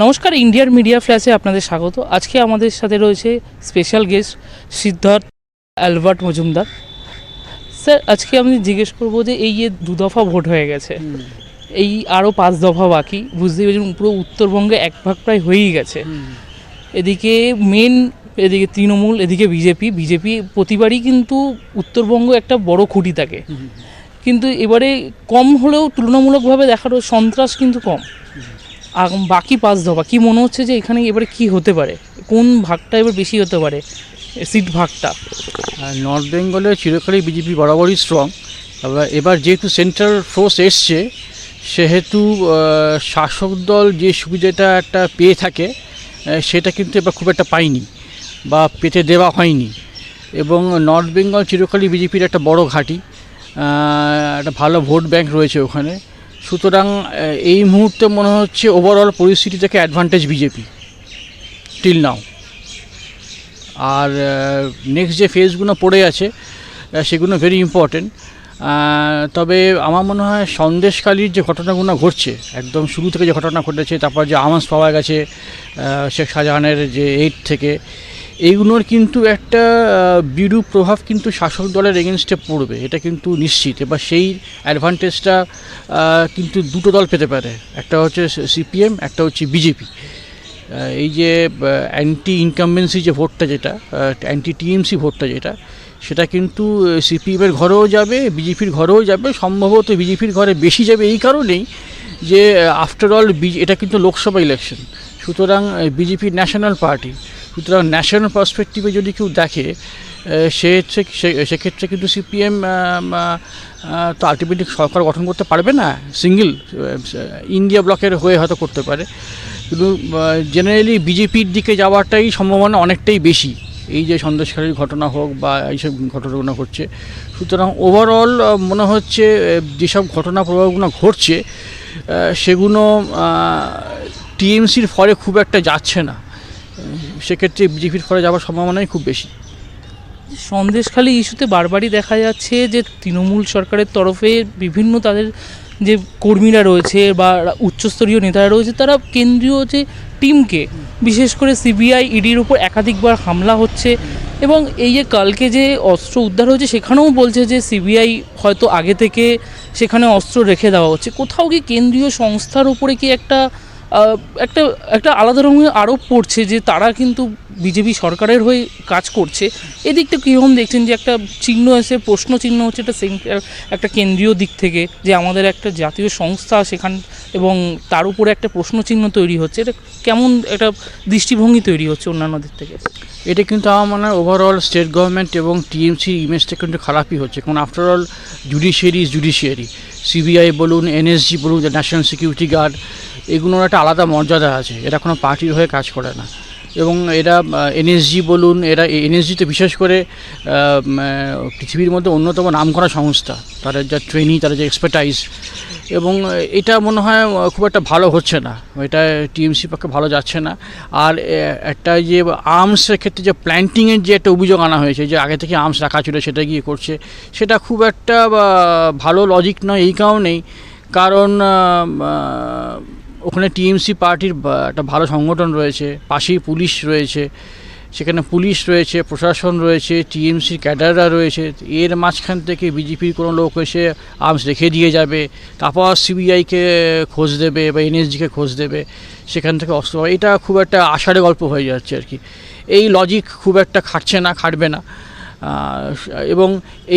নমস্কার ইন্ডিয়ার মিডিয়া ফ্ল্যাশে আপনাদের স্বাগত। আজকে আমাদের সাথে রয়েছে special guest Siddharth Albert Majumdar. Sir আজকে আমি জিজ্ঞেস করব যে এই যে দু দফা ভোট হয়ে গেছে এই আরও পাঁচ দফা বাকি বুঝতেই পারছেন পুরো উত্তরবঙ্গে এক ভাগ প্রায় হয়েই গেছে। এদিকে মেন এদিকে তৃণমূল এদিকে বিজেপি বিজেপি প্রতিবারই কিন্তু উত্তরবঙ্গ একটা বড় খুঁটি থাকে। কিন্তু এবারে কম হলেও তুলনামূলকভাবে দেখারও সন্ত্রাস কিন্তু কম। বাকি পাঁচ দফা, কি মনে হচ্ছে যে এখানে এবারে কি হতে পারে? কোন ভাগটা এবার বেশি হতে পারে? সিট ভাগটা। নর্থ বেঙ্গলে চিরকালই বিজেপি বরাবরই স্ট্রং এবার এবার যেহেতু সেন্ট্রাল ফোর্স এসছে, সেহেতু শাসক দল যে সুবিধাটা একটা পেয়ে থাকে সেটা কিন্তু এবার খুব একটা পায়নি বা পেতে দেওয়া হয়নি। এবং নর্থ বেঙ্গল চিরকালই বিজেপির একটা বড় ঘাঁটি একটা ভালো ভোট ব্যাংক রয়েছে ওখানে। সুতরাং এই মুহূর্তে মনে হচ্ছে ওভারঅল পরিস্থিতি থেকে অ্যাডভান্টেজ বিজেপি টিল নাও আর নেক্সট যে ফেজগুলো পড়ে আছে সেগুলো ভেরি ইম্পর্টেন্ট তবে আমার মনে হয় সন্দেশকালীর যে ঘটনাগুলো ঘটছে, একদম শুরু থেকে যে ঘটনা ঘটেছে, তারপর যে আমাস পাওয়া গেছে শেখ শাহজাহানের যে এইট থেকে এইগুলোর কিন্তু একটা বিরূপ প্রভাব কিন্তু শাসক দলের এগেনস্টে পড়বে, এটা কিন্তু নিশ্চিত। এবার সেই অ্যাডভান্টেজটা কিন্তু দুটো দল পেতে পারে, একটা হচ্ছে সিপিএম, একটা হচ্ছে বিজেপি। এই যে অ্যান্টি ইনকামবেন্সি যে ভোটটা যেটা অ্যান্টি টিএমসি ভোটটা যেটা, সেটা কিন্তু সিপিএমের ঘরেও যাবে, বিজেপির ঘরেও যাবে, সম্ভবত বিজেপির ঘরে বেশি যাবে এই কারণেই যে আফটার অল এটা কিন্তু লোকসভা ইলেকশন সুতরাং বিজেপি ন্যাশনাল পার্টি সুতরাং ন্যাশনাল পার্সপেক্টিভে যদি কেউ দেখে আহ, সে সেক্ষেত্রে কিন্তু সিপিএম তো আলটিমেটলি সরকার গঠন করতে পারবে না? সিঙ্গেল ইন্ডিয়া ব্লকের হয়ে হয়তো করতে পারে। কিন্তু জেনারেলি বিজেপির দিকে যাওয়াটাই সম্ভাবনা অনেকটাই বেশি। এই যে সন্দেশকারীর ঘটনা হোক বা এইসব ঘটনাগুলো ঘটছে। সুতরাং ওভারঅল মনে হচ্ছে যেসব ঘটনা প্রভাবগুলো ঘটছে সেগুলো টিএমসির ফলে খুব একটা যাচ্ছে না। সেক্ষেত্রে বিজেপির ফলে যাওয়ার সম্ভাবনাই খুব বেশি। সন্দেশখালী ইস্যুতে বারবারই দেখা যাচ্ছে যে তৃণমূল সরকারের তরফে বিভিন্ন তাদের যে কর্মীরা রয়েছে বা উচ্চস্তরীয় নেতারা রয়েছে, তারা কেন্দ্রীয় যে টিমকে, বিশেষ করে সিবিআই, ইডির উপর একাধিকবার হামলা হচ্ছে এবং এই যে কালকে যে অস্ত্র উদ্ধার হয়েছে, সেখানেও বলছে যে সিবিআই হয়তো আগে থেকে সেখানে অস্ত্র রেখে দেওয়া হচ্ছে। কোথাও কি কেন্দ্রীয় সংস্থার উপরে কি একটা একটা একটা আলাদা রঙে আরোপ পড়ছে যে তারা কিন্তু বিজেপি সরকারের হয়ে কাজ করছে। এদিকটা কীরকম দেখছেন যে একটা চিহ্ন এসে প্রশ্ন চিহ্ন হচ্ছে একটা একটা কেন্দ্রীয় দিক থেকে যে আমাদের একটা জাতীয় সংস্থা সেখান, এবং তার উপরে একটা প্রশ্ন চিহ্ন তৈরি হচ্ছে। এটা কেমন একটা দৃষ্টিভঙ্গি তৈরি হচ্ছে অন্যান্য দিক থেকে? এটা কিন্তু আমার মনে হয় ওভারঅল স্টেট গভর্নমেন্ট এবং টিএমসি ইমেজটা কিন্তু খারাপই হচ্ছে। কারণ after all judiciary is judiciary CBI বলুন এনএসজি বলুন ন্যাশনাল সিকিউরিটি গার্ড এগুলোর একটা আলাদা মর্যাদা আছে। এরা কোনো পার্টির হয়ে কাজ করে না। এবং এরা এনএসজি বলুন, এরা এনএসজিতে বিশেষ করে পৃথিবীর মধ্যে অন্যতম নামকরা সংস্থা। তাদের যা ট্রেনিং তাদের যে এক্সপার্টাইজ এবং এটা মনে হয় খুব একটা ভালো হচ্ছে না। এটা টিএমসি পক্ষে ভালো যাচ্ছে না। আর একটা যে আর্মসের ক্ষেত্রে যে প্ল্যান্টিংয়ের যে একটা অভিযোগ আনা হয়েছে, যে আগে থেকে আর্মস রাখা ছিল, সেটা গিয়ে করছে, সেটা খুব একটা ভালো লজিক নয় এই কারণেই। কারণ ওখানে টিএমসি পার্টির একটা ভালো সংগঠন রয়েছে, পাশেই পুলিশ রয়েছে। সেখানে পুলিশ রয়েছে, প্রশাসন রয়েছে টিএমসির ক্যাডাররা রয়েছে, এর মাঝখান থেকে বিজেপির কোনো লোক এসে আর্মস রেখে দিয়ে যাবে, তারপর সিবিআইকে খোঁজ দেবে বা এনএসজিকে খোঁজ দেবে, সেখান থেকে অস্ত্র এটা খুব একটা আষাঢ়ে গল্প হয়ে যাচ্ছে আর কি। এই লজিক খুব একটা খাটছে না, খাটবে না। এবং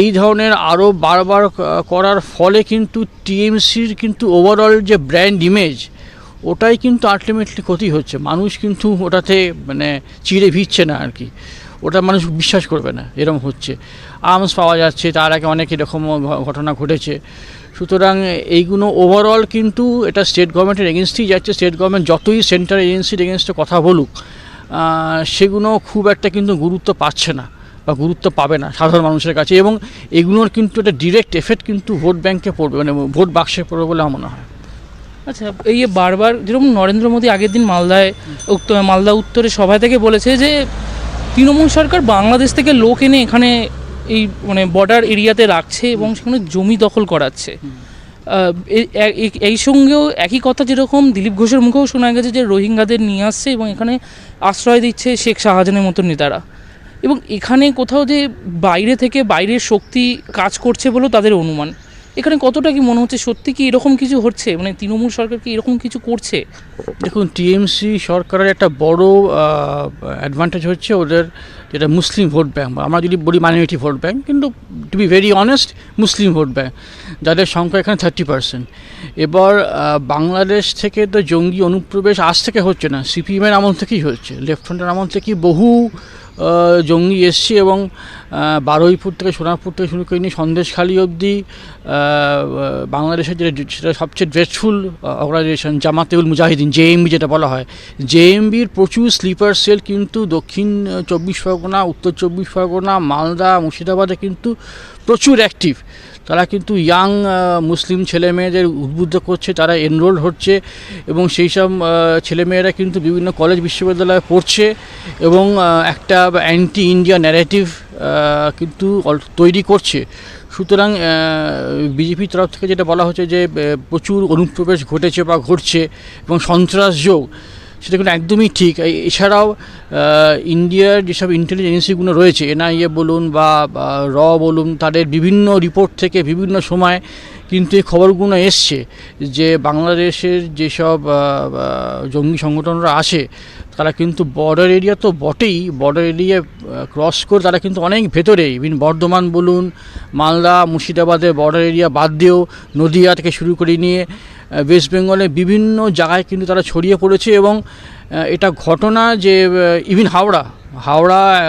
এই ধরনের আরও বারবার করার ফলে কিন্তু টিএমসির কিন্তু ওভারঅল যে ব্র্যান্ড ইমেজ ওটাই কিন্তু আলটিমেটলি ক্ষতি হচ্ছে। মানুষ কিন্তু ওটাতে মানে চিড়ে ভিজছে না আর কি। ওটা মানুষ বিশ্বাস করবে না এরকম হচ্ছে। আর্মস পাওয়া যাচ্ছে, তার আগে অনেক এরকম ঘটনা ঘটেছে। সুতরাং এইগুলো ওভারঅল কিন্তু এটা স্টেট গভর্নমেন্টের এগেনস্টেই যাচ্ছে। স্টেট গভর্নমেন্ট যতই সেন্ট্রাল এজেন্সির এগেনস্টে কথা বলুক সেগুলো খুব একটা কিন্তু গুরুত্ব পাচ্ছে না বা গুরুত্ব পাবে না সাধারণ মানুষের কাছে। এবং এগুলোর কিন্তু একটা ডিরেক্ট এফেক্ট কিন্তু ভোট ব্যাংকে পড়বে মানে ভোট বাক্সে পড়বে বলে আমার মনে হয়। আচ্ছা এই বারবার যেরকম নরেন্দ্র মোদী আগের দিন মালদায় উত্তর মালদা উত্তরে সভা থেকে বলেছে যে, তৃণমূল সরকার বাংলাদেশ থেকে লোক এনে এখানে এই মানে বর্ডার এরিয়াতে রাখছে এবং সেখানে জমি দখল করাচ্ছে। এই সঙ্গেও একই কথা যেরকম দিলীপ ঘোষের মুখেও শোনা গেছে যে রোহিঙ্গাদের নিয়ে আসছে এবং এখানে আশ্রয় দিচ্ছে শেখ শাহজাহানের মতো নেতারা। এবং এখানে কোথাও যে বাইরে থেকে বাইরের শক্তি কাজ করছে বলেও তাদের অনুমান। এখানে কতটা কি মনে হচ্ছে? সত্যি কি এরকম কিছু হচ্ছে? মানে তৃণমূল সরকার কি এরকম কিছু করছে? দেখুন, টিএমসি সরকারের একটা বড় অ্যাডভান্টেজ হচ্ছে ওদের যেটা মুসলিম ভোট ব্যাঙ্ক আমরা যদি বলি মাইনরিটি ভোট ব্যাঙ্ক কিন্তু to be very honest Muslim vote bank যাদের সংখ্যা এখানে থার্টি পার্সেন্ট এবার বাংলাদেশ থেকে তো জঙ্গি অনুপ্রবেশ আজ থেকে হচ্ছে না সিপিএমের আমল থেকেই হচ্ছে লেফটেন্যান্টের আমল থেকেই বহু জঙ্গি এসছে এবং বারোইপুর থেকে সোনারপুর থেকে শুরু করে নিয়ে সন্দেশখালী অবধি বাংলাদেশের যেটা সেটা সবচেয়ে ড্রেসফুল অর্গানাইজেশন জামাতেউল মুজাহিদিন জেএমবি যেটা বলা হয়। জেএমবির প্রচুর স্লিপার সেল কিন্তু দক্ষিণ চব্বিশ পরগনা, উত্তর চব্বিশ পরগনা, মালদা, মুর্শিদাবাদে কিন্তু প্রচুর অ্যাক্টিভ তারা কিন্তু ইয়াং মুসলিম ছেলে মেয়েদের উদ্বুদ্ধ করছে, তারা এনরোল হচ্ছে এবং সেই সব ছেলেমেয়েরা কিন্তু বিভিন্ন কলেজ বিশ্ববিদ্যালয়ে পড়ছে এবং একটা অ্যান্টি ইন্ডিয়া ন্যারেটিভ কিন্তু তৈরি করছে। সুতরাং বিজেপির তরফ থেকে যেটা বলা হচ্ছে যে প্রচুর অনুপ্রবেশ ঘটেছে বা ঘটছে এবং সন্ত্রাস যোগ সেটা কিন্তু একদমই ঠিক। এছাড়াও ইন্ডিয়ার যেসব ইন্টেলিজেন্সিগুলো রয়েছে, এনআইএ বলুন বা র বলুন, তাদের বিভিন্ন রিপোর্ট থেকে বিভিন্ন সময় কিন্তু এই খবরগুলো এসছে যে বাংলাদেশের যেসব জঙ্গি সংগঠনরা আসে তারা কিন্তু বর্ডার এরিয়া তো বটেই বর্ডার এরিয়া ক্রস করে তারা কিন্তু অনেক ভেতরে। ইভিন বর্ধমান বলুন, মালদা মুর্শিদাবাদের বর্ডার এরিয়া বাদ দিয়েও নদিয়া থেকে শুরু করে নিয়ে ওয়েস্ট বেঙ্গলে বিভিন্ন জায়গায় কিন্তু তারা ছড়িয়ে পড়েছে এবং এটা ঘটনা যে ইভিন হাওড়া হাওড়া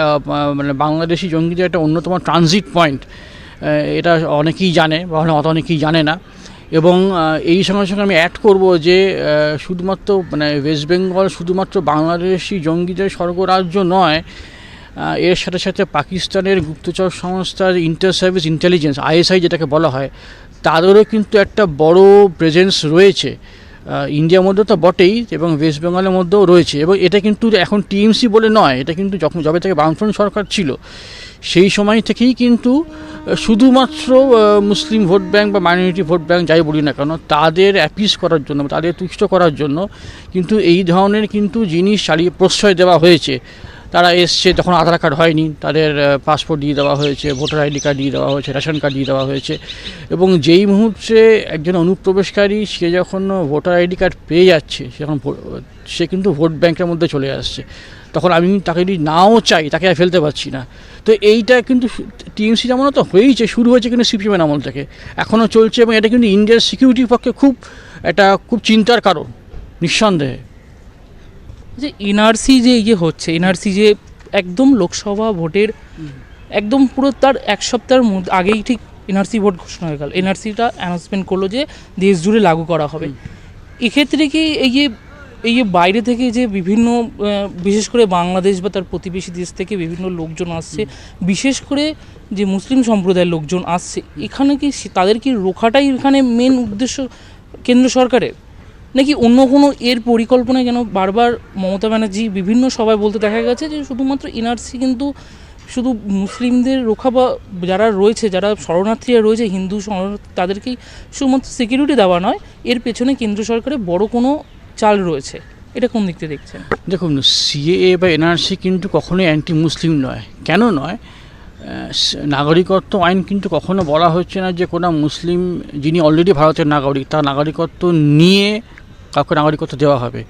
মানে বাংলাদেশি জঙ্গিদের একটা অন্যতম ট্রানজিট পয়েন্ট এটা অনেকেই জানে বা অত অনেকেই জানে না। এবং এই সঙ্গে সঙ্গে আমি অ্যাড করব যে শুধুমাত্র মানে ওয়েস্ট বেঙ্গল শুধুমাত্র বাংলাদেশি জঙ্গিদের স্বর্গরাজ্য নয় এর সাথে সাথে পাকিস্তানের গুপ্তচর সংস্থার ইন্টার সার্ভিস ইন্টেলিজেন্স আইএসআই যেটাকে বলা হয় তাদেরও কিন্তু একটা বড় প্রেজেন্স রয়েছে। ইন্ডিয়ার মধ্যে তো বটেই এবং ওয়েস্ট বেঙ্গলের মধ্যেও রয়েছে এবং এটা কিন্তু এখন টিএমসি বলে নয়, এটা কিন্তু যখন যবে থেকে বামফ্রন্ট সরকার ছিল, সেই সময় থেকেই কিন্তু শুধুমাত্র মুসলিম ভোট ব্যাঙ্ক বা মাইনরিটি ভোট ব্যাঙ্ক যাই বলি না কেন, তাদের অ্যাপিস করার জন্য তাদের তুষ্ট করার জন্য কিন্তু এই ধরনের কিন্তু জিনিস চালিয়ে প্রশ্রয় দেওয়া হয়েছে। তারা এসছে, যখন আধার কার্ড হয়নি, তাদের পাসপোর্ট দিয়ে দেওয়া হয়েছে, ভোটার আইডি কার্ড দিয়ে দেওয়া হয়েছে, রেশন কার্ড দিয়ে দেওয়া হয়েছে। এবং যেই মুহূর্তে একজন অনুপ্রবেশকারী, সে যখন ভোটার আইডি কার্ড পেয়ে যাচ্ছে, সে যখন সে কিন্তু ভোট ব্যাংকের মধ্যে চলে আসছে। তখন আমি তাকে যদি নাও চাই, তাকে আর ফেলতে পারছি না। তো এইটা কিন্তু টিএমসি যেমন তো হয়েইছে, শুরু হয়েছে কিন্তু সিপিএমের আমল থেকে। এখনও চলছে এবং এটা কিন্তু ইন্ডিয়ার সিকিউরিটির পক্ষে খুব, একটা খুব চিন্তার কারণ, নিঃসন্দেহে। যে এনআরসি যে ইয়ে হচ্ছে এনআরসি যে একদম লোকসভা ভোটের একদম পুরো তার এক সপ্তাহের মধ্যে আগেই ঠিক এনআরসি ভোট ঘোষণা হয়ে গেল। এনআরসিটা অ্যানাউন্সমেন্ট করল যে দেশ জুড়ে লাগু করা হবে। এক্ষেত্রে কি এই যে এই যে বাইরে থেকে যে বিভিন্ন বিশেষ করে বাংলাদেশ বা তার প্রতিবেশী দেশ থেকে বিভিন্ন লোকজন আসছে বিশেষ করে যে মুসলিম সম্প্রদায়ের লোকজন আসছে এখানে কি তাদের কি রোখাটাই এখানে মেন উদ্দেশ্য কেন্দ্র সরকারের? নাকি অন্য কোনো এর পরিকল্পনায় কেন বারবার মমতা ব্যানার্জি বিভিন্ন সভায় বলতে দেখা গেছে যে শুধুমাত্র এনআরসি কিন্তু শুধু মুসলিমদের রক্ষা বা যারা রয়েছে, যারা শরণার্থীরা রয়েছে, হিন্দু শরণার্থী তাদেরকেই শুধুমাত্র সিকিউরিটি দেওয়া নয়, এর পেছনে কেন্দ্র সরকারের বড় কোনো চাল রয়েছে। এটা কোন দিক থেকে দেখছেন? দেখুন সিএএ বা এনআরসি কিন্তু কখনোই অ্যান্টি মুসলিম নয়। কেন নয়? নাগরিকত্ব আইন কিন্তু কখনো বলা হচ্ছে না যে কোনো মুসলিম যিনি অলরেডি ভারতের নাগরিক, তার নাগরিকত্ব নিয়ে কাউকে নাগরিকত্ব দেওয়া হবে।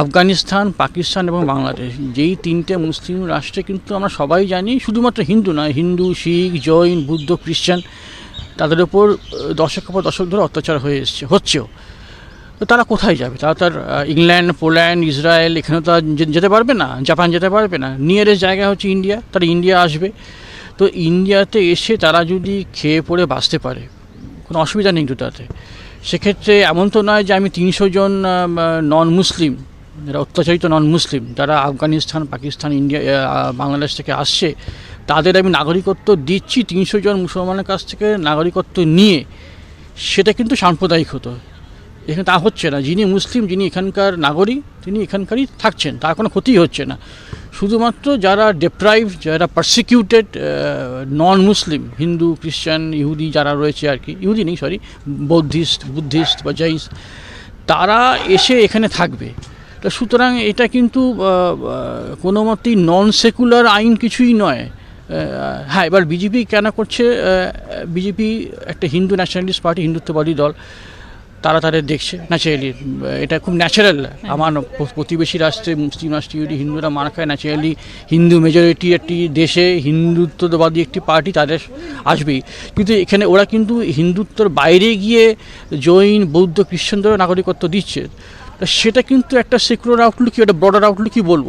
আফগানিস্তান, পাকিস্তান এবং বাংলাদেশ, যেই তিনটে মুসলিম রাষ্ট্রে কিন্তু আমরা সবাই জানি, শুধুমাত্র হিন্দু নয়, হিন্দু, শিখ, জৈন, বুদ্ধ, খ্রিস্টান, তাদের ওপর দশকের পর দশক ধরে অত্যাচার হয়ে এসছে, হচ্ছেও। তো তারা কোথায় যাবে? তারা তার ইংল্যান্ড, পোল্যান্ড, ইসরায়েল এখানে তো যেতে পারবে না, জাপান যেতে পারবে না। নিয়ারেস্ট জায়গা হচ্ছে ইন্ডিয়া, তারা ইন্ডিয়া আসবে। তো ইন্ডিয়াতে এসে তারা যদি খেয়ে পড়ে বাঁচতে পারে, কোনো অসুবিধা নেই তাতে সেক্ষেত্রে এমন তো নয় যে আমি তিনশো জন নন মুসলিম, যারা অত্যাচারিত নন মুসলিম, যারা আফগানিস্তান, পাকিস্তান, ইন্ডিয়া বাংলাদেশ থেকে আসছে, তাদের আমি নাগরিকত্ব দিচ্ছি তিনশো জন মুসলমানের কাছ থেকে নাগরিকত্ব নিয়ে। সেটা কিন্তু সাম্প্রদায়িক হতো। এখানে তা হচ্ছে না। যিনি মুসলিম, যিনি এখানকার নাগরিক, তিনি এখানকারই থাকছেন। তার কোনো ক্ষতি হচ্ছে না। শুধুমাত্র যারা ডেপ্রাইভ যারা পারসিকিউটেড নন মুসলিম হিন্দু খ্রিস্টান ইহুদি যারা রয়েছে আর কি ইহুদি নেই সরি বৌদ্ধিস্ট বুদ্ধিস্ট বা জাইস তারা এসে এখানে থাকবে। তা সুতরাং এটা কিন্তু কোনো মতেই নন সেকুলার আইন কিছুই নয়। হ্যাঁ এবার বিজেপি কেন করছে? বিজেপি একটা হিন্দু ন্যাশনালিস্ট পার্টি হিন্দুত্ববাদী দল। তারা তাদের দেখছে ন্যাচারালি এটা খুব ন্যাচারাল আমার প্রতিবেশী রাষ্ট্রে, মুসলিম রাষ্ট্র যদি হিন্দুরা মার খায় ন্যাচারালি হিন্দু মেজরিটি একটি দেশে হিন্দুত্ববাদী একটি পার্টি তাদের আসবেই। কিন্তু এখানে ওরা কিন্তু হিন্দুত্বর বাইরে গিয়ে জৈন, বৌদ্ধ, খ্রিস্টানদেরও নাগরিকত্ব দিচ্ছে। সেটা কিন্তু একটা সেকুলার আউটলুকই একটা ব্রডার আউটলুকই বলব।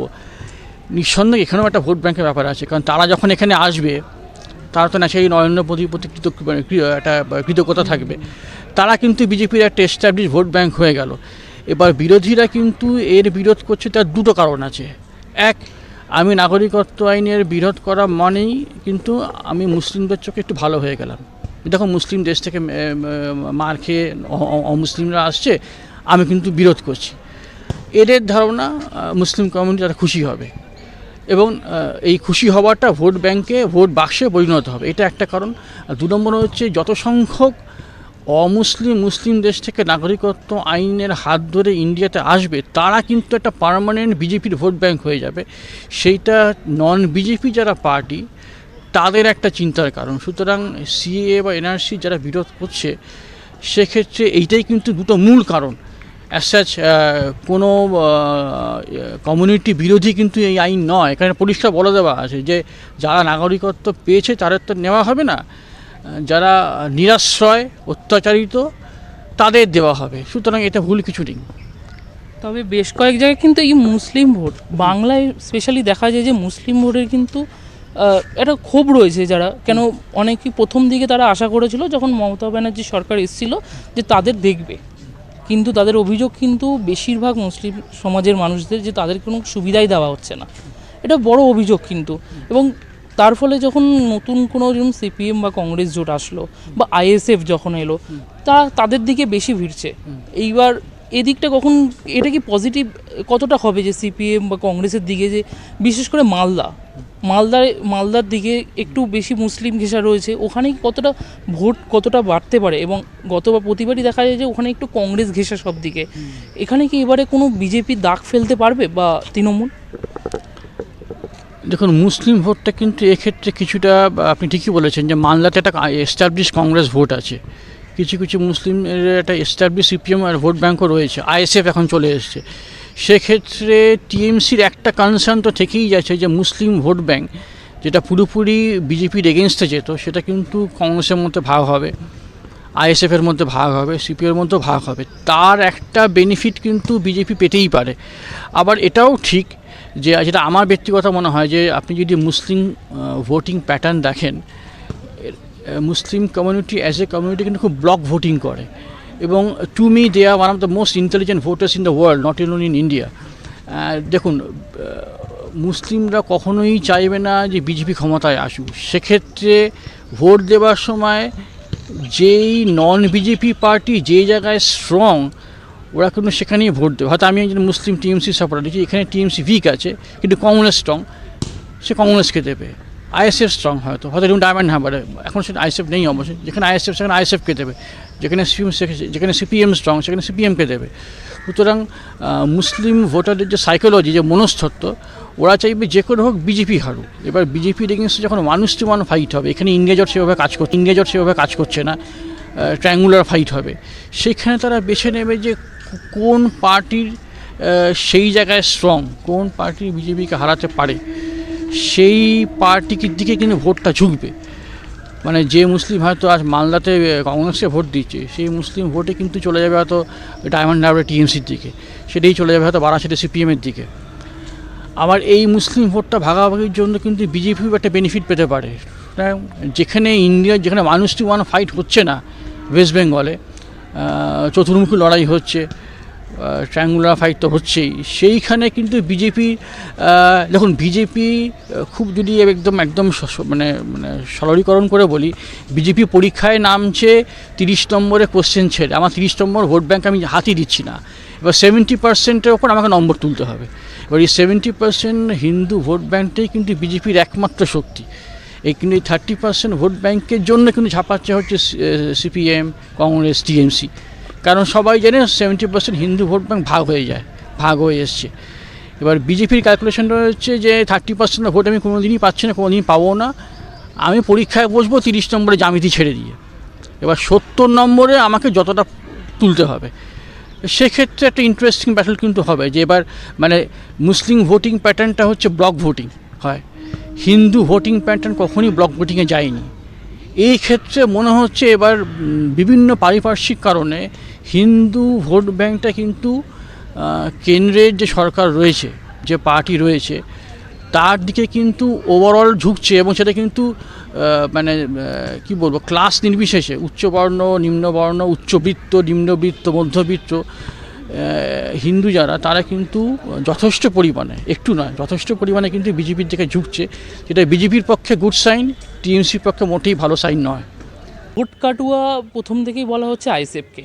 নিঃসন্দেহে এখানেও একটা ভোট ব্যাংকের ব্যাপার আছে, কারণ তারা যখন এখানে আসবে, তারা তো ন্যাচারালি নরেন্দ্র মোদীর প্রতি মানে একটা কৃতজ্ঞতা থাকবে। তারা কিন্তু বিজেপির একটা এস্টাবলিশ ভোট ব্যাংক হয়ে গেল। এবার বিরোধীরা কিন্তু এর বিরোধ করছে, তার দুটো কারণ আছে। এক, আমি নাগরিকত্ব আইনের বিরোধ করা মানেই কিন্তু আমি মুসলিমদের চোখে একটু ভালো হয়ে গেলাম। দেখো, মুসলিম দেশ থেকে মার খেয়ে অমুসলিমরা আসছে, আমি কিন্তু বিরোধ করছি। এদের ধারণা মুসলিম কমিউনিটি তারা খুশি হবে। এবং এই খুশি হওয়াটা ভোট ব্যাংকে ভোট বাক্সে পরিণত হবে। এটা একটা কারণ। দু নম্বর হচ্ছে, যত সংখ্যক অমুসলিম মুসলিম দেশ থেকে নাগরিকত্ব আইনের হাত ধরে ইন্ডিয়াতে আসবে, তারা কিন্তু একটা পার্মানেন্ট বিজেপির ভোট ব্যাংক হয়ে যাবে। সেইটা নন বিজেপি যারা পার্টি তাদের একটা চিন্তার কারণ। সুতরাং সিএ বা এনআরসি যারা বিরোধ করছে, সেক্ষেত্রে এইটাই কিন্তু দুটো মূল কারণ। অ্যাজ সাচ কোনো কমিউনিটি বিরোধী কিন্তু এই আইন নয়। এখানে পরিষ্কার বলে দেওয়া আছে যে, যারা নাগরিকত্ব পেয়েছে, তাদের তো নেওয়া হবে না। যারা নিরাশ্রয়, অত্যাচারিত, তাদের দেওয়া হবে। সুতরাং এটা ভুল কিছু নেই। তবে বেশ কয়েক জায়গায় কিন্তু এই মুসলিম ভোট, বাংলায় স্পেশালি দেখা যায় যে মুসলিম ভোটের কিন্তু একটা ক্ষোভ রয়েছে যারা। কেন অনেকেই প্রথম দিকে তারা আশা করেছিল, যখন মমতা ব্যানার্জি সরকার এসেছিল, যে তাদের দেখবে। কিন্তু তাদের অভিযোগ কিন্তু বেশিরভাগ মুসলিম সমাজের মানুষদের যে তাদের কোনো সুবিধাই দেওয়া হচ্ছে না। এটা বড় অভিযোগ কিন্তু। এবং তার ফলে যখন নতুন কোনো যেমন সিপিএম বা কংগ্রেস জোট আসলো বা আইএসএফ যখন এলো তারা তাদের দিকে বেশি ভিড়ছে। এইবার এদিকটা কখন, এটা কি পজিটিভ কতটা হবে যে সিপিএম বা কংগ্রেসের দিকে যে, বিশেষ করে মালদা? মালদার মালদার দিকে একটু বেশি মুসলিম ঘেঁষা রয়েছে, ওখানে কতটা ভোট কতটা বাড়তে পারে? এবং গতবার প্রতিবারই দেখা যায় যে ওখানে একটু কংগ্রেস ঘেঁষা সব দিকে এখানে কি এবারে কোনো বিজেপি দাগ ফেলতে পারবে বা তৃণমূল? দেখুন, মুসলিম ভোটটা কিন্তু এক্ষেত্রে কিছুটা আপনি ঠিকই বলেছেন যে মালদাতে একটা এস্টাবলিশ কংগ্রেস ভোট আছে। কিছু কিছু মুসলিমের একটা এস্টাবলিশ সিপিএম আর ভোট ব্যাঙ্কও রয়েছে আইএসএফ এখন চলে এসছে। সেক্ষেত্রে টিএমসির একটা কনসার্ন তো থেকেই যাচ্ছে যে মুসলিম ভোট ব্যাঙ্ক যেটা পুরোপুরি বিজেপির এগেনস্টে যেত, সেটা কিন্তু কংগ্রেসের মধ্যে ভাগ হবে আইএসএফের মধ্যে ভাগ হবে সিপিএর মধ্যে ভাগ হবে। তার একটা বেনিফিট কিন্তু বিজেপি পেতেই পারে। আবার এটাও ঠিক যে যেটা আমার ব্যক্তিগত মনে হয় যে আপনি যদি মুসলিম ভোটিং প্যাটার্ন দেখেন Muslim community as a community কিন্তু খুব ব্লক ভোটিং করে। এবং to me they are one of the most intelligent voters in the world not in in India দেখুন মুসলিমরা কখনোই চাইবে না যে বিজেপি ক্ষমতায় আসুক। সেক্ষেত্রে ভোট দেওয়ার সময় যেই নন বিজেপি পার্টি যে জায়গায় স্ট্রং ওরা কিন্তু সেখানেই ভোট দেবে। হয়তো আমি একজন মুসলিম টিএমসি সাপোর্টার দেখি, এখানে টিএমসি উইক আছে, কিন্তু কংগ্রেস স্ট্রং সে কংগ্রেসকে দেবে আইএসএফ স্ট্রং হয়তো হয়তো যেমন ডায়মন্ড হারবারে এখন সেটা আইএসএফ নেই অবশ্যই যেখানে আইএসএফ, সেখানে আইএসএফকে দেবে যেখানে যেখানে সিপিএম স্ট্রং সেখানে সিপিএমকে দেবে সুতরাং মুসলিম ভোটারদের যে সাইকোলজি যে মনস্তত্ত্ব, ওরা চাইবে যে কোনো হোক বিজেপি হারুক। এবার বিজেপির এগেনস্টে যখন মানুষ টু মানুষ ফাইট হবে, এখানে ইংরেজর সেভাবে কাজ করছে ইংরেজর সেভাবে কাজ করছে না ট্রায়াঙ্গুলার ফাইট হবে। সেখানে তারা বেছে নেবে যে কোন পার্টির সেই জায়গায় স্ট্রং কোন পার্টি বিজেপিকে হারাতে পারে, সেই পার্টির দিকে কিন্তু ভোটটা ঝুঁকবে। মানে যে মুসলিম হয়তো আজ মালদাতে কংগ্রেসকে ভোট দিচ্ছে, সেই মুসলিম ভোটে কিন্তু চলে যাবে হয়তো ডায়মন্ড হারবার টিএমসির দিকে, সেটাই চলে যাবে হয়তো বারাসাতে সিপিএমের দিকে। আবার এই মুসলিম ভোটটা ভাগাভাগির জন্য কিন্তু বিজেপি একটা বেনিফিট পেতে পারে। যেখানে ইন্ডিয়ার যেখানে মানুষ টু ওয়ান ফাইট হচ্ছে না ওয়েস্ট বেঙ্গলে চতুর্মুখী লড়াই হচ্ছে ট্রায়াঙ্গুলার ফাইট তো হচ্ছেই। সেইখানে কিন্তু বিজেপি দেখুন বিজেপি খুব যদি একদম একদম মানে মানে সরলীকরণ করে বলি বিজেপি পরীক্ষায় নামছে তিরিশ নম্বরে কোশ্চেন ছেড়ে। আমার তিরিশ নম্বর ভোট ব্যাঙ্ক আমি হাতই দিচ্ছি না। এবার সেভেন্টি পার্সেন্টের ওপর আমাকে নম্বর তুলতে হবে। এবার এই সেভেন্টি পার্সেন্ট হিন্দু ভোট ব্যাঙ্কটাই কিন্তু বিজেপির একমাত্র শক্তি। এই কিন্তু এই থার্টি পার্সেন্ট ভোট ব্যাঙ্কের জন্য কিন্তু ঝাঁপাচ্ছে হচ্ছে সিপিএম কংগ্রেস টিএমসি কারণ সবাই জানে seventy percent Hindu vote bank ভাগ হয়ে যায়, ভাগ হয়ে এসছে। এবার বিজেপির ক্যালকুলেশনটা হচ্ছে যে থার্টি পার্সেন্ট ভোট আমি কোনো দিনই পাচ্ছি না কোনো দিন পাবো না। আমি পরীক্ষায় বসবো তিরিশ নম্বরে জামিতি ছেড়ে দিয়ে। এবার সত্তর নম্বরে আমাকে যতটা তুলতে হবে। সেক্ষেত্রে একটা ইন্টারেস্টিং ব্যাটল কিন্তু হবে যে এবার মানে মুসলিম ভোটিং প্যাটার্নটা হচ্ছে ব্লক ভোটিং হয়। হিন্দু ভোটিং প্যাটার্ন কখনই ব্লক ভোটিংয়ে যায়নি। এই ক্ষেত্রে মনে হচ্ছে এবার বিভিন্ন পারিপার্শ্বিক কারণে হিন্দু ভোট ব্যাংকটা কিন্তু কেন্দ্রের যে সরকার রয়েছে যে পার্টি রয়েছে তার দিকে কিন্তু ওভারঅল ঝুঁকছে এবং সেটা কিন্তু মানে কি বলব ক্লাস নির্বিশেষে উচ্চবর্ণ নিম্নবর্ণ উচ্চবিত্ত নিম্নবিত্ত মধ্যবিত্ত হিন্দু যারা তারা কিন্তু যথেষ্ট পরিমাণে একটু নয় যথেষ্ট পরিমাণে কিন্তু বিজেপির দিকে ঝুঁকছে। যেটা বিজেপির পক্ষে গুড সাইন টিএমসির পক্ষে মোটেই ভালো সাইন নয়। ভোট কাটুয়া প্রথম থেকেই বলা হচ্ছে আইএসএফকে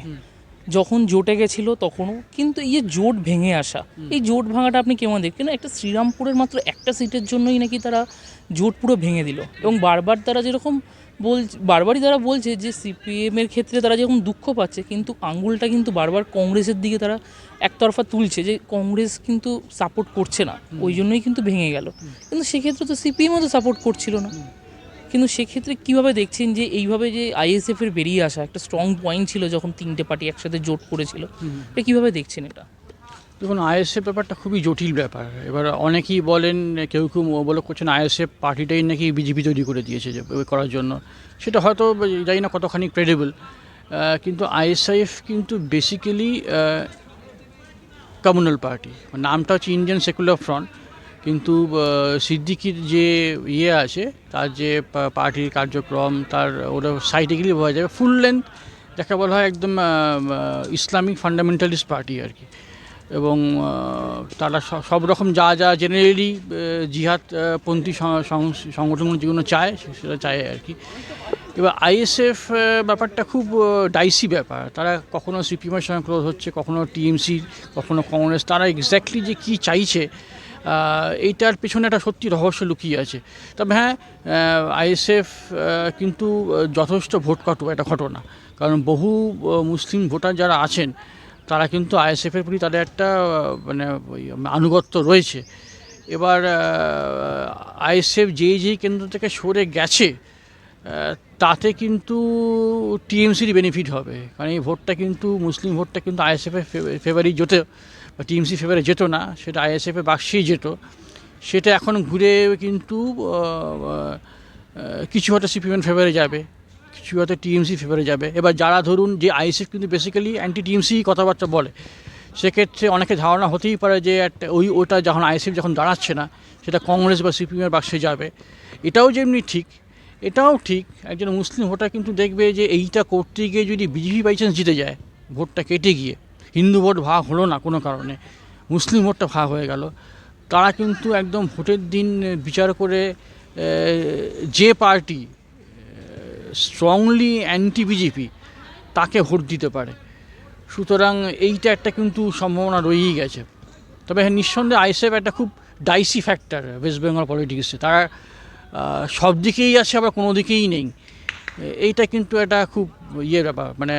যখন জোটে গেছিল তখনও কিন্তু এই যে জোট ভেঙে আসা এই জোট ভাঙাটা আপনি কেমন দেখছেন একটা শ্রীরামপুরের মাত্র একটা সিটের জন্যই নাকি তারা জোট পুরো ভেঙে দিল? এবং বারবার তারা যেরকম বল বারবারই তারা বলছে যে সিপিএমের ক্ষেত্রে তারা যেরকম দুঃখ পাচ্ছে কিন্তু আঙ্গুলটা কিন্তু বারবার কংগ্রেসের দিকে তারা একতরফা তুলছে যে কংগ্রেস কিন্তু সাপোর্ট করছে না। ওই জন্যই কিন্তু ভেঙে গেল। কিন্তু সেক্ষেত্রে তো সিপিএমও তো সাপোর্ট করছিল না। কিন্তু সেক্ষেত্রে কীভাবে দেখছেন যে এইভাবে যে আইএসএফ এর বেরিয়ে আসা একটা স্ট্রং পয়েন্ট ছিল যখন তিনটে পার্টি একসাথে জোট করেছিল? এটা কীভাবে দেখছেন এটা? দেখুন আইএসএফ ব্যাপারটা খুবই জটিল ব্যাপার। এবার অনেকেই বলেন, কেউ কেউ বলে করছেন আইএসএফ পার্টিটাই নাকি বিজেপি তৈরি করে দিয়েছে যে করার জন্য। সেটা হয়তো জানি না কতখানি ক্রেডিবল কিন্তু আইএসআইএফ কিন্তু বেসিক্যালি কমিউনাল পার্টি নামটা হচ্ছে ইন্ডিয়ান সেকুলার ফ্রন্ট কিন্তু সিদ্দিকির যে ইয়ে আছে, তার যে পার্টির কার্যক্রম, তার ওটা সাইডে গেলে বোঝা যাবে ফুল লেন্থ যাকে বলা হয় একদম ইসলামিক ফান্ডামেন্টালিস্ট পার্টি আর কি। এবং তারা সব রকম যা যা জেনারেলি জিহাদ পন্থী সং- সং- সংগঠনগুলো যেগুলো চায় সেটা চায় আর কি। এবার আইএসএফ ব্যাপারটা খুব ডাইসি ব্যাপার। তারা কখনো সিপিএমের সঙ্গে ক্লোজ হচ্ছে, কখনো টিএমসি কখনো কংগ্রেস। তারা এক্স্যাক্টলি যে কী চাইছে এইটার পিছনে একটা সত্যি রহস্য লুকিয়ে আছে। তবে হ্যাঁ আইএসএফ কিন্তু যথেষ্ট ভোট কাটু একটা ঘটনা। কারণ বহু মুসলিম ভোটার যারা আছেন, তারা কিন্তু আইএসএফের প্রতি তাদের একটা মানে আনুগত্য রয়েছে। এবার আইএসএফ যেই যেই কেন্দ্র থেকে সরে গেছে তাতে কিন্তু টিএমসির বেনিফিট হবে। কারণ এই ভোটটা কিন্তু, মুসলিম ভোটটা কিন্তু আইএসএফের ফেভারই যেত বা টিএমসি ফেভারে যেত না, সেটা আইএসএফের বাক্সেই যেত সেটা এখন ঘুরে কিন্তু কিছু হয়তো সিপিএম ফেভারে যাবে, কিছু হয়তো টিএমসি ফেভারে যাবে। এবার যারা ধরুন যে আইএসএফ কিন্তু বেসিক্যালি অ্যান্টি টিএমসি কথাবার্তা বলে, সেক্ষেত্রে অনেকে ধারণা হতেই পারে যে একটা ওই, ওটা যখন আইএসএফ যখন দাঁড়াচ্ছে না, সেটা কংগ্রেস বা সিপিএমের বাক্সে যাবে। এটাও যেমনি ঠিক এটাও ঠিক, একজন মুসলিম ভোটার কিন্তু দেখবে যে এইটা করতে গিয়ে যদি বিজেপি বাই চান্স জিতে যায়, ভোটটা কেটে গিয়ে, হিন্দু ভোট ভাগ হলো না কোনো কারণে, মুসলিম ভোটটা ভাগ হয়ে গেল। তারা কিন্তু একদম ভোটের দিন বিচার করে যে পার্টি স্ট্রংলি অ্যান্টি বিজেপি তাকে ভোট দিতে পারে। সুতরাং এইটা একটা কিন্তু সম্ভাবনা রয়েই গেছে। তবে হ্যাঁ নিঃসন্দেহে আইসেফ একটা খুব ডাইসি ফ্যাক্টর ওয়েস্ট বেঙ্গল পলিটিক্সে তারা সব দিকেই আছে আবার কোনো দিকেই নেই। এইটা কিন্তু একটা খুব ইয়ে ব্যাপার মানে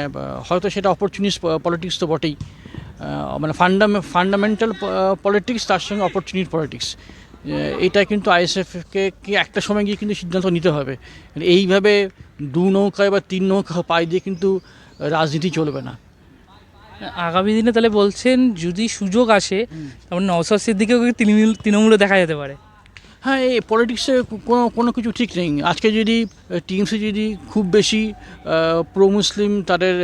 হয়তো সেটা অপরচুনিস্ট পলিটিক্স তো বটেই। মানে ফান্ডামে ফান্ডামেন্টাল পলিটিক্স তার সঙ্গে অপরচুনিটি পলিটিক্স এইটা কিন্তু আইএসএফকে কি একটা সময় গিয়ে কিন্তু সিদ্ধান্ত নিতে হবে। মানে এইভাবে দু নৌকায় বা তিন নৌকা পাই দিয়ে কিন্তু রাজনীতি চলবে না। আগামী দিনে তাহলে বলছেন যদি সুযোগ আসে তারপর নওসাদ সিদ্দিকেও তৃণমূল তৃণমূলে দেখা যেতে পারে। হ্যাঁ এই পলিটিক্সে কোনো কোনো কিছু ঠিক নেই। আজকে যদি টিএমসি যদি খুব বেশি প্রো মুসলিম তাদের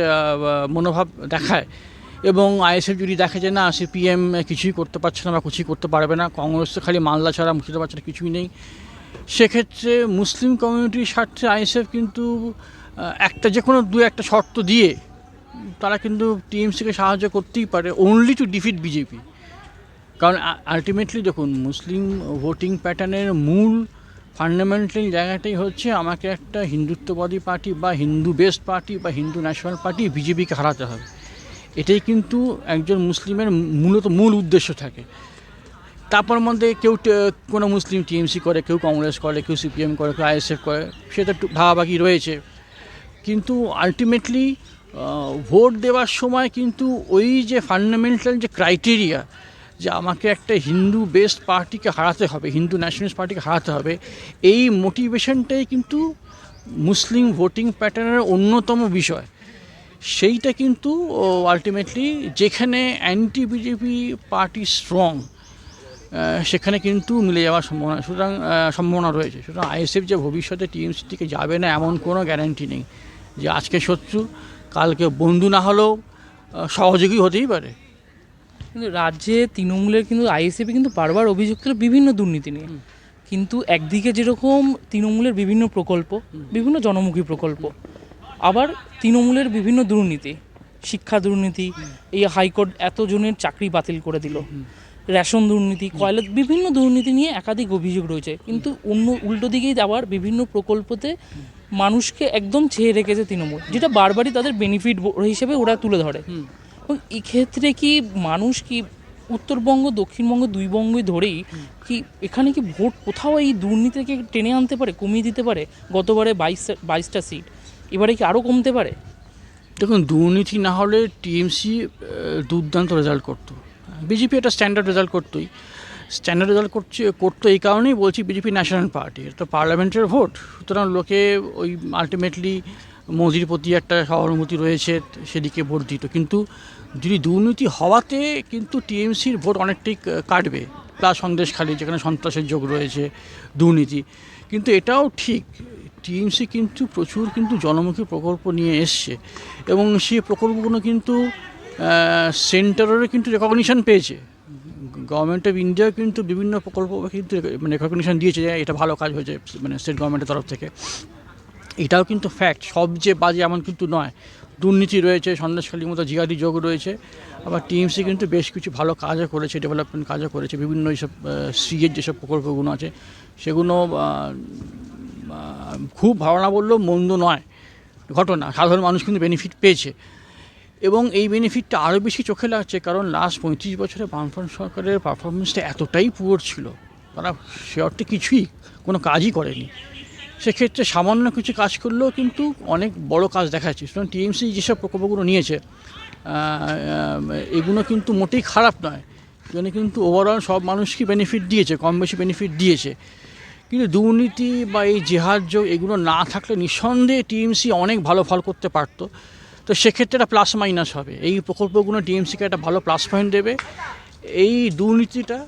মনোভাব দেখায় এবং আইএসএফ যদি দেখে যে না সিপিএম কিছুই করতে পারছে না বা কিছুই করতে পারবে না, কংগ্রেস তো খালি মালদা ছাড়া মুর্শিদাবাদ ছাড়া কিছুই নেই, সেক্ষেত্রে মুসলিম কমিউনিটির স্বার্থে আইএসএফ কিন্তু একটা যে কোনো দু একটা শর্ত দিয়ে তারা কিন্তু টিএমসিকে সাহায্য করতেই পারে অনলি টু ডিফিট বিজেপি কারণ আলটিমেটলি দেখুন, মুসলিম ভোটিং প্যাটার্নের মূল ফান্ডামেন্টাল জায়গাটাই হচ্ছে আমাকে একটা হিন্দুত্ববাদী পার্টি বা হিন্দু বেস্ট পার্টি বা হিন্দু ন্যাশনাল পার্টি বিজেপিকে হারাতে হবে। এটাই কিন্তু একজন মুসলিমের মূলত মূল উদ্দেশ্য থাকে। তারপর মধ্যে কেউ কোনো মুসলিম টিএমসি করে, কেউ কংগ্রেস করে, কেউ সিপিএম করে, কেউ আইএসএফ করে সেটা একটু ভাগাভাগি রয়েছে। কিন্তু আলটিমেটলি ভোট দেওয়ার সময় কিন্তু ওই যে ফান্ডামেন্টাল যে ক্রাইটেরিয়া যে আমাকে একটা হিন্দু বেসড পার্টিকে হারাতে হবে, হিন্দু ন্যাশনালিস্ট পার্টিকে হারাতে হবে, এই মোটিভেশনটাই কিন্তু মুসলিম ভোটিং প্যাটার্নের অন্যতম বিষয়। সেইটা কিন্তু আলটিমেটলি যেখানে অ্যান্টি বিজেপি পার্টি স্ট্রং সেখানে কিন্তু মিলে যাওয়ার সম্ভাবনা, সুতরাং সম্ভাবনা রয়েছে। সুতরাং আইএসএফ যে ভবিষ্যতে টিএমসি থেকে যাবে না, এমন কোনো গ্যারান্টি নেই যে আজকে শত্রু, কালকে বন্ধু না হলেও সহযোগী হতেই পারে। কিন্তু রাজ্যে তৃণমূলের কিন্তু আইএসএফ কিন্তু বারবার অভিযোগ ছিল বিভিন্ন দুর্নীতি নিয়ে। কিন্তু একদিকে যেরকম তৃণমূলের বিভিন্ন প্রকল্প বিভিন্ন জনমুখী প্রকল্প আবার তৃণমূলের বিভিন্ন দুর্নীতি শিক্ষা দুর্নীতি এই হাইকোর্ট এতজনের চাকরি বাতিল করে দিল রেশন দুর্নীতি কয়লা বিভিন্ন দুর্নীতি নিয়ে একাধিক অভিযোগ রয়েছে। কিন্তু অন্য উল্টো দিকেই আবার বিভিন্ন প্রকল্পতে মানুষকে একদম ছেয়ে রেখেছে তৃণমূল যেটা বারবারই তাদের বেনিফিট হিসেবে ওরা তুলে ধরে। এবং এক্ষেত্রে কি মানুষ কি উত্তরবঙ্গ, দক্ষিণবঙ্গ দুই বঙ্গই ধরেই কি এখানে কি ভোট কোথাও এই দুর্নীতিকে টেনে আনতে পারে, কমিয়ে দিতে পারে? গতবারে বাইশ বাইশটা সিট, এবারে কি আরও কমতে পারে? দেখুন, দুর্নীতি না হলে টিএমসি দুর্দান্ত রেজাল্ট করতো। বিজেপি একটা স্ট্যান্ডার্ড রেজাল্ট করতোই। স্ট্যান্ডার্ড রেজাল্ট করছে, করতো এই কারণেই বলছি বিজেপি ন্যাশনাল পার্টি তো পার্লামেন্টের ভোট সুতরাং লোকে ওই আলটিমেটলি মোদির প্রতি একটা সহানুভূতি রয়েছে, সেদিকে ভোট দিত। কিন্তু যদি দুর্নীতি হওয়াতে কিন্তু টিএমসির ভোট অনেকটাই কাটবে। প্লাস সন্দেশখালী যেখানে সন্ত্রাসের যোগ রয়েছে, দুর্নীতি। কিন্তু এটাও ঠিক, টিএমসি কিন্তু প্রচুর কিন্তু জনমুখী প্রকল্প নিয়ে এসছে। এবং সেই প্রকল্পগুলো কিন্তু সেন্টারেরও কিন্তু রেকগনিশন পেয়েছে। গভর্নমেন্ট অফ ইন্ডিয়া কিন্তু বিভিন্ন প্রকল্প কিন্তু মানে রেকগনিশন দিয়েছে যে এটা ভালো কাজ হয়েছে মানে স্টেট গভর্নমেন্টের তরফ থেকে। এটাও কিন্তু ফ্যাক্ট সব যে বাজে এমন কিন্তু নয়। দুর্নীতি রয়েছে, সন্দেশখালীর মতো জিআরডি যোগ রয়েছে, আবার টিএমসি কিন্তু বেশ কিছু ভালো কাজও করেছে ডেভেলপমেন্ট কাজও করেছে, বিভিন্ন এইসব সিএর যেসব প্রকল্পগুলো আছে, সেগুলো খুব ভাবনা বললেও মন্দ নয়। ঘটনা, সাধারণ মানুষ কিন্তু বেনিফিট পেয়েছে। এবং এই বেনিফিটটা আরও বেশি চোখে লাগছে, কারণ লাস্ট পঁয়ত্রিশ বছরে বামফ্রন্ট সরকারের পারফরমেন্সটা এতটাই পুয়ার ছিল। তারা সে অর্থে কিছুই কোনো কাজই করেনি। সেক্ষেত্রে সামান্য কিছু কাজ করলেও কিন্তু অনেক বড় কাজ দেখাচ্ছে সুতরাং টিএমসি যেসব প্রকল্পগুলো নিয়েছে এগুলো কিন্তু মোটেই খারাপ নয়। এখানে কিন্তু ওভারঅল সব মানুষকে বেনিফিট দিয়েছে, কম বেশি বেনিফিট দিয়েছে। কিন্তু দুর্নীতি বা এই জেহাদ যোগ এগুলো না থাকলে নিঃসন্দেহে টিএমসি অনেক ভালো ফল করতে পারতো। তো সেক্ষেত্রে একটা প্লাস মাইনাস হবে। এই প্রকল্পগুলো টিএমসিকে একটা ভালো প্লাস পয়েন্ট দেবে। এই দুর্নীতিটা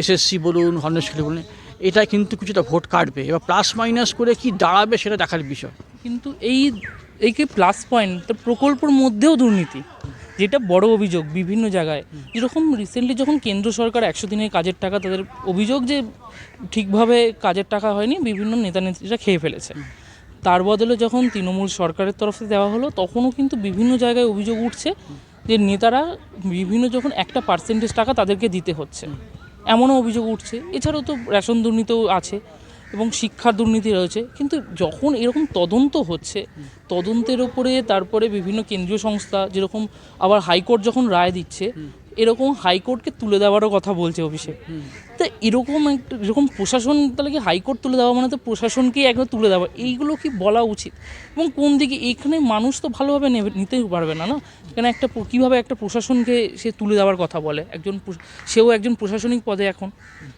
এসএসসি বলুন হর্নেশখালী বলুন এটা কিন্তু কিছুটা ভোট কাটবে এবার প্লাস মাইনাস করে কি দাঁড়াবে সেটা দেখার বিষয়। কিন্তু এই এই যে প্লাস পয়েন্ট প্রকল্পের মধ্যেও দুর্নীতি, যেটা বড় অভিযোগ বিভিন্ন জায়গায়। যেরকম রিসেন্টলি যখন কেন্দ্র সরকার একশো দিনের কাজের টাকা তাদের অভিযোগ যে ঠিকভাবে কাজের টাকা হয়নি, বিভিন্ন নেতা নেত্রীরা খেয়ে ফেলেছে। তার বদলে যখন তৃণমূল সরকারের তরফ দেওয়া হলো, তখনও কিন্তু বিভিন্ন জায়গায় অভিযোগ উঠছে যে নেতারা বিভিন্ন যখন একটা পার্সেন্টেজ টাকা তাদেরকে দিতে হচ্ছে। এমনও অভিযোগ উঠছে। এছাড়াও তো রেশন দুর্নীতিও আছে এবং শিক্ষার দুর্নীতি রয়েছে। কিন্তু যখন এরকম তদন্ত হচ্ছে, তদন্তের ওপরে তারপরে বিভিন্ন কেন্দ্রীয় সংস্থা যেরকম আবার হাইকোর্ট যখন রায় দিচ্ছে এরকম হাইকোর্টকে তুলে দেওয়ারও কথা বলছে অভিষেক তা এরকম একটা এরকম প্রশাসন তাহলে কি হাইকোর্ট তুলে দেওয়া মানে তো প্রশাসনকেই একবার তুলে দেওয়া? এইগুলো কি বলা উচিত? এবং কোন দিকে? এখানে মানুষ তো ভালোভাবে নেবে নিতেই পারবে না না? কেন একটা কীভাবে একটা প্রশাসনকে সে তুলে দেওয়ার কথা বলে? একজন সেও একজন প্রশাসনিক পদে এখন।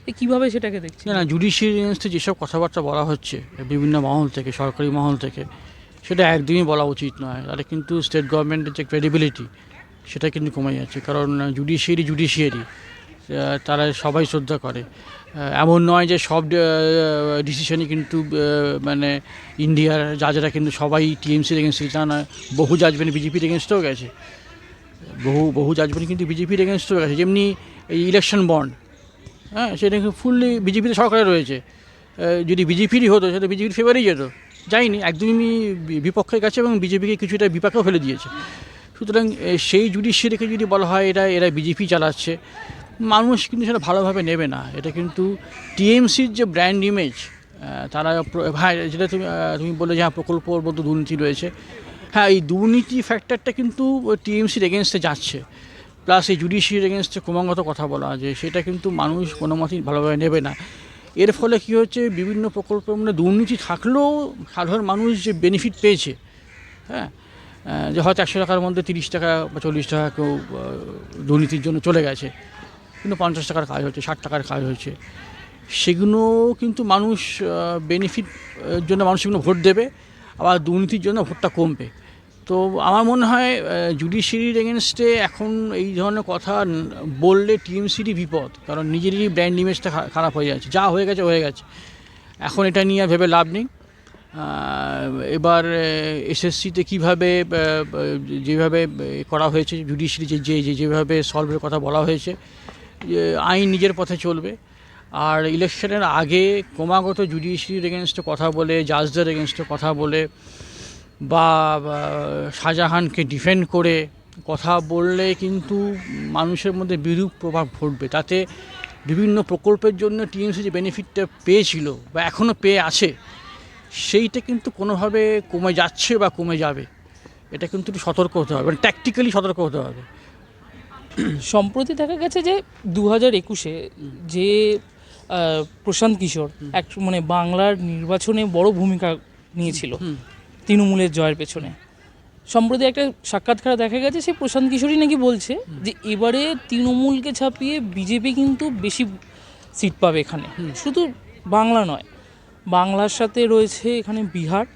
এ কীভাবে সেটাকে দেখছে? না জুডিশিয়ারি এগেনস্টে যেসব কথাবার্তা বলা হচ্ছে বিভিন্ন মহল থেকে সরকারি মহল থেকে সেটা একদমই বলা উচিত নয়। তাহলে কিন্তু স্টেট গভর্নমেন্টের যে ক্রেডিবিলিটি সেটা কিন্তু কমে যাচ্ছে। কারণ জুডিশিয়ারি জুডিশিয়ারি তারা সবাই শ্রদ্ধা করে। এমন নয় যে সব ডিসিশনই কিন্তু মানে ইন্ডিয়ার জাজেরা কিন্তু সবাই টিএমসির এগেনস্টে তা নয়, বহু জাজমেন্ট বিজেপির এগেনস্টেও গেছে। বহু বহু জাজমেন্ট কিন্তু বিজেপির এগেনস্টেও গেছে। যেমনি এই ইলেকশন বন্ড হ্যাঁ সেটা কিন্তু ফুললি বিজেপিতে সরকারে রয়েছে। যদি বিজেপিরই হতো, সেটা বিজেপির ফেভারেই যেত। যায়নি, একদমই বিপক্ষের কাছে এবং বিজেপিকে কিছুটা বিপাকেও ফেলে দিয়েছে। সুতরাং সেই জুডিশিয়ারিকে যদি বলা হয়, এরা এরা বিজেপি চালাচ্ছে, মানুষ কিন্তু সেটা ভালোভাবে নেবে না। এটা কিন্তু টিএমসির যে ব্র্যান্ড ইমেজ তারা প্র- হ্যাঁ যেটা তুমি তুমি বললে যে হ্যাঁ প্রকল্পর মধ্যে দুর্নীতি রয়েছে। হ্যাঁ এই দুর্নীতি ফ্যাক্টরটা কিন্তু টিএমসির এগেনস্টে যাচ্ছে। প্লাস এই জুডিশিয়ার এগেনস্টে ক্রমাগত কথা বলা, যে সেটা কিন্তু মানুষ কোনো মতেই ভালোভাবে নেবে না। এর ফলে কী হচ্ছে, বিভিন্ন প্রকল্পের মধ্যে দুর্নীতি থাকলেও সাধারণ মানুষ যে বেনিফিট পেয়েছে হ্যাঁ যে হয়তো একশো টাকার মধ্যে তিরিশ টাকা বা চল্লিশ টাকা কেউ দুর্নীতির জন্য চলে গেছে। কিন্তু পঞ্চাশ টাকার কাজ হচ্ছে, ষাট টাকার কাজ হচ্ছে। সেগুলো কিন্তু মানুষ বেনিফিট জন্য মানুষ সেগুলো ভোট দেবে, আবার দুর্নীতির জন্য ভোটটা কমবে। তো আমার মনে হয় জুডিশিয়ারির এগেনস্টে এখন এই ধরনের কথা বললে টিএমসিরই বিপদ। কারণ নিজেরই ব্র্যান্ড ইমেজটা খারাপ হয়ে যাচ্ছে। যা হয়ে গেছে হয়ে গেছে। এখন এটা নিয়ে ভেবে লাভ নেই। এবার এসএসসিতে কীভাবে যেভাবে করা হয়েছে জুডিশিয়ারি যে যে যেভাবে সলভের কথা বলা হয়েছে আইন নিজের পথে চলবে। আর ইলেকশনের আগে ক্রমাগত জুডিশিয়ারির এগেনস্টে কথা বলে জাজদের এগেনস্টে কথা বলে, বা বা, শাহজাহানকে ডিফেন্ড করে কথা বললে কিন্তু মানুষের মধ্যে বিরূপ প্রভাব ঘটবে। তাতে বিভিন্ন প্রকল্পের জন্য টিএমসি যে বেনিফিটটা পেয়েছিল বা এখনও পেয়ে আছে সেইটা কিন্তু কোনোভাবে কমে যাচ্ছে বা কমে যাবে এটা কিন্তু একটু সতর্ক হতে হবে মানে ট্যাকটিক্যালি সতর্ক হতে হবে। সম্প্রতি দেখা গেছে যে দু হাজার একুশে যে প্রশান্ত কিশোর এক মানে বাংলার নির্বাচনে বড় ভূমিকা নিয়েছিল তৃণমূলের জয়ের পেছনে। সম্প্রতি একটা সাক্ষাৎকার দেখা গেছে সেই প্রশান্ত কিশোরই নাকি বলছে যে এবারে তৃণমূলকে ছাপিয়ে বিজেপি কিন্তু বেশি সিট পাবে এখানে। শুধু বাংলা নয় বাংলার সাথে রয়েছে এখানে বিহার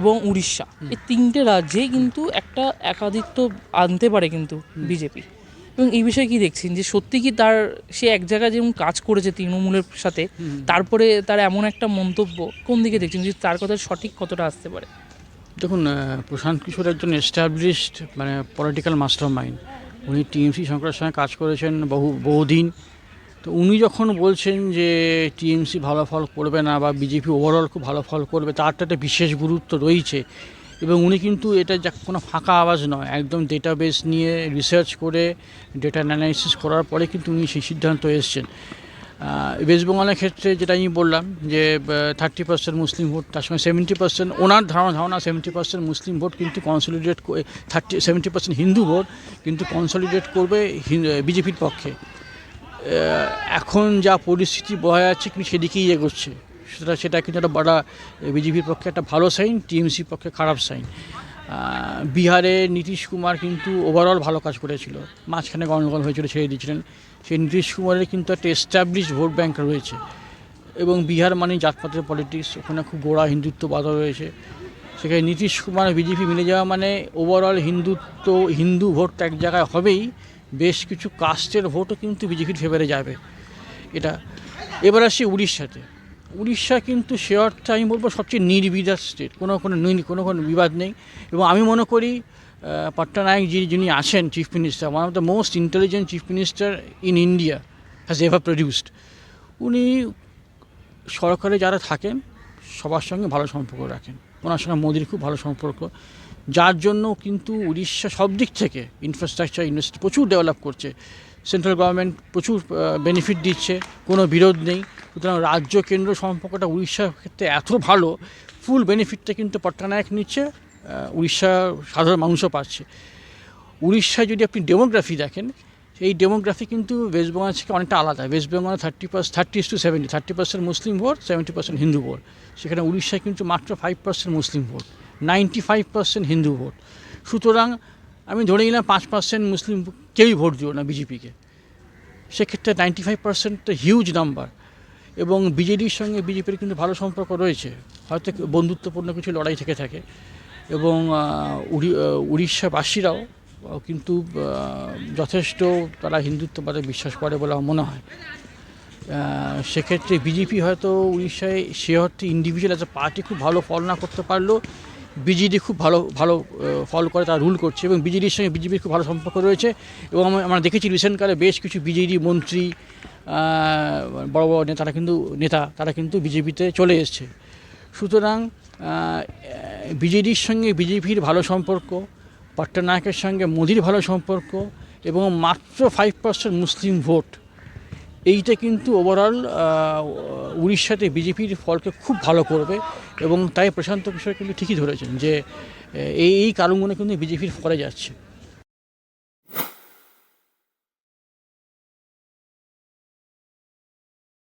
এবং উড়িষ্যা। এই তিনটে রাজ্যেই কিন্তু একটা একাধিত্ব আনতে পারে কিন্তু বিজেপি। এবং এই বিষয়ে কি দেখছেন? যে সত্যি কি তার সে এক জায়গায় যেমন কাজ করেছে তৃণমূলের সাথে তারপরে তার এমন একটা মন্তব্য কোন দিকে দেখছেন? যে তার কথা সঠিক কতটা আসতে পারে? দেখুন প্রশান্ত কিশোর একজন এস্টাবলিশড মানে পলিটিক্যাল মাস্টার মাইন্ড উনি টিএমসি সরকারের সঙ্গে কাজ করেছেন বহু বহুদিন। তো উনি যখন বলছেন যে টিএমসি ভালো ফল করবে না বা বিজেপি ওভারঅল খুব ভালো ফল করবে, তার তো একটা বিশেষ গুরুত্ব রয়েছে। এবং উনি কিন্তু এটা যা কোনো ফাঁকা আওয়াজ নয়, একদম ডেটাবেস নিয়ে রিসার্চ করে ডেটা অ্যানালাইসিস করার পরে কিন্তু উনি সেই সিদ্ধান্ত এসছেন। ওয়েস্ট বেঙ্গলের ক্ষেত্রে যেটা আমি বললাম যে থার্টি পার্সেন্ট মুসলিম ভোট তার সঙ্গে সেভেন্টি পার্সেন্ট ওনার ধারণা ধারণা সেভেন্টি পার্সেন্ট মুসলিম ভোট কিন্তু consolidate thirty seventy percent Hindu vote কিন্তু কনসলিডেট করবে বিজেপির পক্ষে। এখন যা পরিস্থিতি বয়া যাচ্ছে কিন্তু সেদিকেই এগোচ্ছে। সেটা সেটা কিন্তু একটা বড় বিজেপির পক্ষে একটা ভালো সাইন টিএমসির পক্ষে খারাপ সাইন বিহারে নীতিশ কুমার কিন্তু ওভারঅল ভালো কাজ করেছিল। মাঝখানে গণ্ডগোল হয়েছিল, ছেড়ে দিয়েছিলেন। সেই নীতিশ কুমারের কিন্তু একটা এস্টাবলিশ ভোট ব্যাংক রয়েছে। এবং বিহার মানে জাতপাতের পলিটিক্স ওখানে খুব গোড়া হিন্দুত্ববাদও রয়েছে। সেখানে নীতিশ কুমার, বিজেপি মিলে যাওয়া মানে ওভারঅল হিন্দুত্ব, হিন্দু ভোট এক জায়গায় হবেই। বেশ কিছু কাস্টের ভোটও কিন্তু বিজেপির ফেভারে যাবে। এটা, এবার আসি উড়িষ্যাতে। উড়িষ্যা কিন্তু সে অর্থে আমি বলব সবচেয়ে নির্বিবাদ স্টেট কোনো কোনো কোনো কোনো বিবাদ নেই। এবং আমি মনে করি পট্টনায়ক যিনি যিনি আছেন chief minister one of the most intelligent chief minister in India has ever produced উনি সরকারে যারা থাকেন, সবার সঙ্গে ভালো সম্পর্ক রাখেন। ওনার সঙ্গে মোদির খুব ভালো সম্পর্ক। যার জন্য কিন্তু উড়িষ্যা সব দিক থেকে ইনফ্রাস্ট্রাকচার ইন্ডাস্ট্রি প্রচুর ডেভেলপ করছে। সেন্ট্রাল গভর্নমেন্ট প্রচুর বেনিফিট দিচ্ছে, কোনো বিরোধ নেই। সুতরাং রাজ্য কেন্দ্র সম্পর্কটা উড়িষ্যার ক্ষেত্রে এত ভালো ফুল বেনিফিটটা কিন্তু পট্টনায়ক নিচ্ছে উড়িষ্যা সাধারণ মানুষও পাচ্ছে। উড়িষ্যায় যদি আপনি ডেমোগ্রাফি দেখেন, এই ডেমোগ্রাফি কিন্তু ওয়েস্ট বেঙ্গল থেকে অনেকটা আলাদা। West thirty percent thirty two seventy thirty percent Muslim vote seventy percent Hindu vote সেখানে উড়িষ্যায় কিন্তু মাত্র five percent Muslim vote ninety five percent Hindu vote সুতরাং আমি ধরে নিলাম পাঁচ পার্সেন্ট মুসলিম কেউই ভোট দিও না বিজেপিকে। সেক্ষেত্রে ninety five percent huge number এবং বিজেডির সঙ্গে বিজেপির কিন্তু ভালো সম্পর্ক রয়েছে। হয়তো বন্ধুত্বপূর্ণ কিছু লড়াই থেকে থাকে এবং উড়ি- উড়িষ্যাবাসীরাও কিন্তু যথেষ্ট তারা হিন্দুত্ববাদে বিশ্বাস করে বলে আমার মনে হয়। সেক্ষেত্রে বিজেপি হয়তো উড়িষ্যায় সে অর্থে ইন্ডিভিজুয়াল অ্যাজ এ পার্টি খুব ভালো ফল না করতে পারলেও বিজেডি খুব ভালো ভালো ফল করে, তারা রুল করছে এবং বিজেডির সঙ্গে বিজেপির খুব ভালো সম্পর্ক রয়েছে এবং আমরা দেখেছি রিসেন্টকালে বেশ কিছু বিজেডি মন্ত্রী বড় বড় নেতারা কিন্তু, নেতা, তারা কিন্তু বিজেপিতে চলে এসছে। সুতরাং বিজেডির সঙ্গে বিজেপির ভালো সম্পর্ক, পট্টনায়কের সঙ্গে মোদির ভালো সম্পর্ক এবং মাত্র ফাইভ পার্সেন্ট মুসলিম ভোট এইটা কিন্তু ওভারঅল উড়িষ্যাতে বিজেপির ফলকে খুব ভালো করবে এবং তাই প্রশান্ত কিশোর কিন্তু ঠিকই ধরেছেন যে এই এই কারণগুলো কিন্তু বিজেপির ফলে যাচ্ছে।